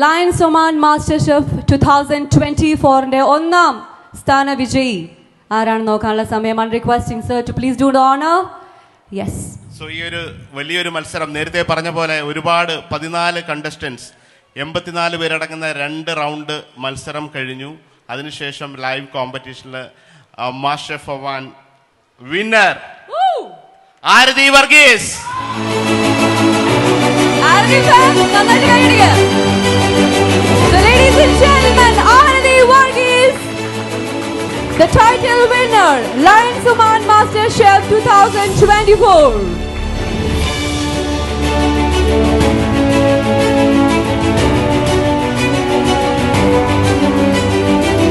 Lions Oman master chef two thousand twenty ഫോറിന്റെ ഒന്നാം സ്ഥാന വിജയി. ആരാണ് നോക്കാനുള്ള സമയമാണ് requesting sir to please do honour yes so ഈ ഒരു വലിയൊരു മത്സരം നേരത്തെ പറഞ്ഞ പോലെ ഒരുപാട് പതിനാല് കണ്ടസ്റ്റൻസ് എൺപത്തിനാല് പേരടങ്ങുന്ന രണ്ട് റൗണ്ട് മത്സരം കഴിഞ്ഞു. അതിനുശേഷം ലൈവ് കോമ്പറ്റീഷനിൽ മാസ്റ്റർ ഫവാൻ വിന്നർ ആരതി വർഗീസ്. നന്നായിട്ട് കൈയടിക്കുക the title winner, Lions Oman Master Chef 2024.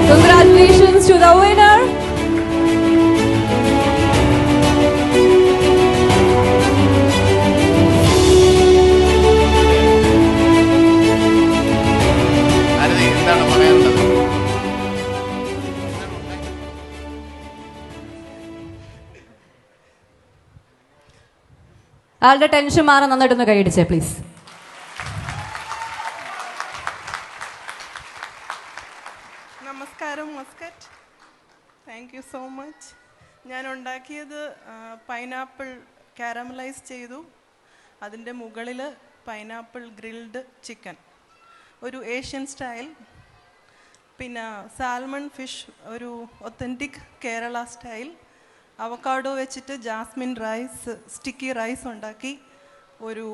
Congratulations to the winner. ആളുടെ ടെൻഷൻ മാറാൻ നന്നായിട്ടൊന്ന് കൈയടിച്ചേ പ്ലീസ് നമസ്കാരം Muscat. Thank you so much ഞാൻ ഉണ്ടാക്കിയത് പൈനാപ്പിൾ കാരമലൈസ് ചെയ്തു. അതിന്റെ മുകളിൽ പൈനാപ്പിൾ ഗ്രിൽഡ് ചിക്കൻ ഒരു ഏഷ്യൻ സ്റ്റൈൽ പിന്നെ സാൽമൺ ഫിഷ് ഒരു ഒത്തന്റിക് കേരള സ്റ്റൈൽ അവക്കാഡോ വെച്ചിട്ട് ജാസ്മിൻ റൈസ് സ്റ്റിക്കി റൈസ് ഉണ്ടാക്കി ഒരു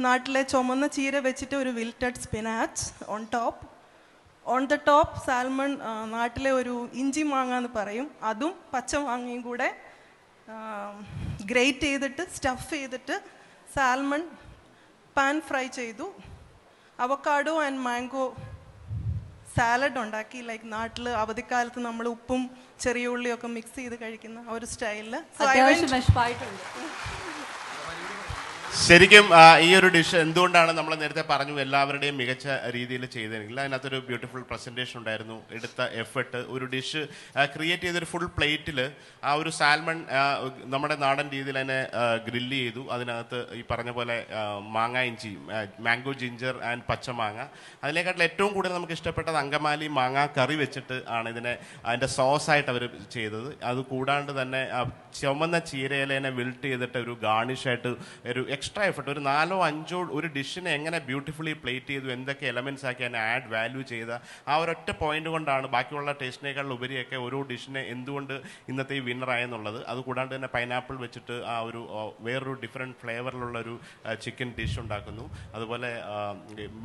നാട്ടിലെ ചുമന്ന ചീര വെച്ചിട്ട് ഒരു wilted spinach on top on the top salmon നാട്ടിലെ ഒരു ഇഞ്ചി മാങ്ങ എന്ന് പറയും. അതും പച്ച മാങ്ങയും കൂടെ ഗ്രേറ്റ് ചെയ്തിട്ട് സ്റ്റഫ് ചെയ്തിട്ട് സാൽമൺ പാൻ ഫ്രൈ ചെയ്തു. അവക്കാഡോ ആൻഡ് മാംഗോ സാലഡ് ഉണ്ടാക്കി ലൈക്ക് നാട്ടിൽ അവധിക്കാലത്ത് നമ്മൾ ഉപ്പും ചെറിയ ഉള്ളിയൊക്കെ മിക്സ് ചെയ്ത് കഴിക്കുന്ന ഒരു സ്റ്റൈലിൽ ശരിക്കും ഈ ഒരു ഡിഷ് എന്തുകൊണ്ടാണ് നമ്മൾ നേരത്തെ പറഞ്ഞു എല്ലാവരുടെയും മികച്ച രീതിയിൽ ചെയ്തതെങ്കിൽ അതിനകത്തൊരു ബ്യൂട്ടിഫുൾ പ്രസന്റേഷൻ ഉണ്ടായിരുന്നു. എടുത്ത എഫേർട്ട് ഒരു ഡിഷ് ക്രിയേറ്റ് ചെയ്തൊരു ഫുൾ പ്ലേറ്റിൽ ആ ഒരു സാൽമൺ നമ്മുടെ നാടൻ രീതിയിൽ അതിനെ ഗ്രില്ല് ചെയ്തു. അതിനകത്ത് ഈ പറഞ്ഞ പോലെ മാങ്ങ ഇഞ്ചി മാംഗോ ജിഞ്ചർ ആൻഡ് പച്ചമാങ്ങ അതിനെക്കാട്ടിൽ ഏറ്റവും കൂടുതൽ നമുക്ക് ഇഷ്ടപ്പെട്ടത് അങ്കമാലി മാങ്ങ കറി വെച്ചിട്ട് ആണ് ഇതിനെ അതിന്റെ സോസായിട്ട് അവർ ചെയ്തത്. അത് കൂടാണ്ട് തന്നെ ചുമന്ന ചീരയിലേനെ വിൽട്ട് ചെയ്തിട്ട് ഒരു ഗാർണിഷായിട്ട് ഒരു എക്സ്ട്രാ എഫർട്ട് ഒരു നാലോ അഞ്ചോ ഒരു ഡിഷിനെ എങ്ങനെ ബ്യൂട്ടിഫുള്ളി പ്ലേറ്റ് ചെയ്തു എന്തൊക്കെ എലമെന്റ്സ് ആക്കി അതിനെ ആഡ് വാല്യൂ ചെയ്ത ആ ഒരൊറ്റ പോയിന്റ് കൊണ്ടാണ് ബാക്കിയുള്ള ടേസ്റ്റിനേക്കാൾ ഉപരിയൊക്കെ ഓരോ ഡിഷിനെ എന്തുകൊണ്ട് ഇന്നത്തെ ഈ വിന്നർ ആയെന്നുള്ളത്. അത് കൂടാണ്ട് തന്നെ പൈനാപ്പിൾ വെച്ചിട്ട് ആ ഒരു വേറൊരു ഡിഫറെന്റ് ഫ്ലേവറിലുള്ള ഒരു ചിക്കൻ ഡിഷ് ഉണ്ടാക്കുന്നു. അതുപോലെ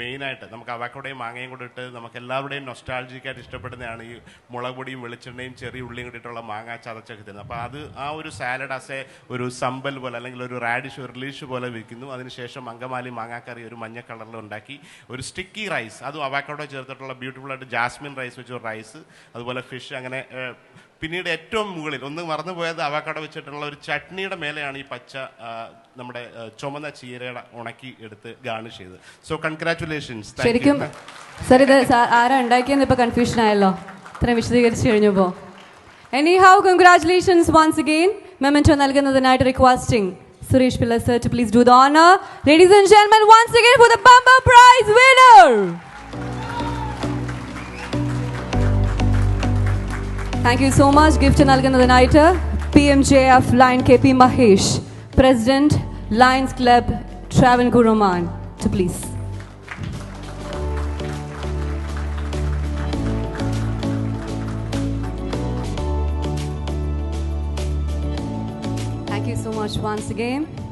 മെയിനായിട്ട് നമുക്ക് അവക്കോടെയും മാങ്ങയും കൂടെ ഇട്ട് നമുക്ക് എല്ലാവരുടെയും നൊസ്റ്റാൾജിക്കായിട്ട് ഇഷ്ടപ്പെടുന്നതാണ് ഈ മുളക് പൊടിയും വെളിച്ചെണ്ണയും ചെറിയ ഉള്ളിയും കൂടിയിട്ടുള്ള മാങ്ങ ചതച്ചൊക്കെ തരുന്നത് അപ്പോൾ അത് ആ ഒരു സാലഡ് അസേ ഒരു സമ്പൽ പോലെ അല്ലെങ്കിൽ ഒരു റാഡിഷ് റിലീഷ് പോലെ വിൽക്കുന്നു. അതിനുശേഷം അങ്കമാലി മാങ്ങാക്കറി ഒരു മഞ്ഞ കളറിൽ ഉണ്ടാക്കി. ഒരു സ്റ്റിക്കി റൈസ് അതും അവക്കോടെ ചേർത്തിട്ടുള്ള ബ്യൂട്ടിഫുൾ ആയിട്ട് ജാസ്മിൻ റൈസ് വെച്ച് റൈസ് അതുപോലെ ഫിഷ് അങ്ങനെ പിന്നീട് ഏറ്റവും മുകളിൽ ഒന്ന് മറന്നുപോയത് അവാക്കട വെച്ചിട്ടുള്ള ഒരു ചട്നിയുടെ മേലെയാണ് ഈ പച്ച നമ്മുടെ ചുമന്ന ചീരയുടെ ഉണക്കി എടുത്ത് ഗാർണിഷ് ചെയ്ത് സോ കൺഗ്രാറ്റുലേഷൻസ് ശരിക്കും സർ ഇത് ആരാ ഉണ്ടാക്കിയെന്ന് ഇപ്പൊ കൺഫ്യൂഷൻ ആയല്ലോ. ഇത്ര വിശദീകരിച്ചു കഴിഞ്ഞപ്പോ. Any how congratulations once again memento നൽകുന്നതിനായിട്ട് requesting Suresh Pillai sir to please do the honor. Ladies and gentlemen, once again for the Bumper Prize winner. Thank you so much, gift Gifton Alganadanaita, PMJF Lion KP Mahesh, President Lions Club Travancore Oman, to please. Much once again.